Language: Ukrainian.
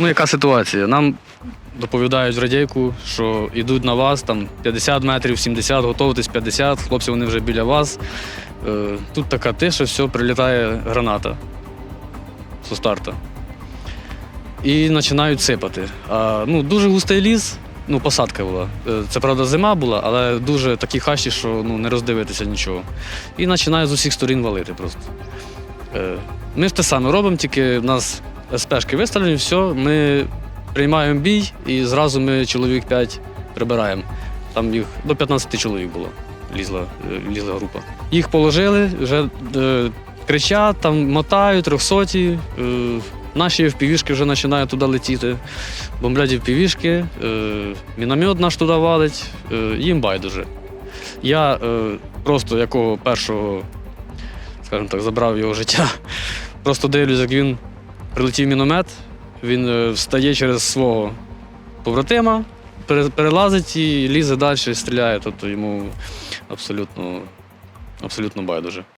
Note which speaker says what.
Speaker 1: Ну, яка ситуація? Нам доповідають в радійку, що йдуть на вас там 50 метрів, 70, готуйтесь 50, хлопці вони вже біля вас. Е, Тут така тиша, все, прилітає граната зі старту. І починають сипати. А, ну, дуже густий ліс, ну, посадка була. Е, Це правда зима була, але дуже такі хащі, що ну, не роздивитися нічого. І починають з усіх сторін валити просто. Е, Ми ж те саме робимо, тільки в нас СПшки виставлені, все, ми приймаємо бій і зразу ми чоловік 5 прибираємо. Там їх до 15 чоловік було, лізла, е, лізла група. Їх положили, вже е, кричать, там мотають, трьохсоті. Е, наші впівішки вже починають туди летіти. Бомблять впівішки, е, міномет наш туди валить, е, їм байдуже. Я е, просто якого першого, скажімо так, забрав його життя. Просто дивлюсь, як він прилетів міномет, він е, встає через свого побратима, перелазить і лізе далі, стріляє. Тобто йому абсолютно, абсолютно байдуже.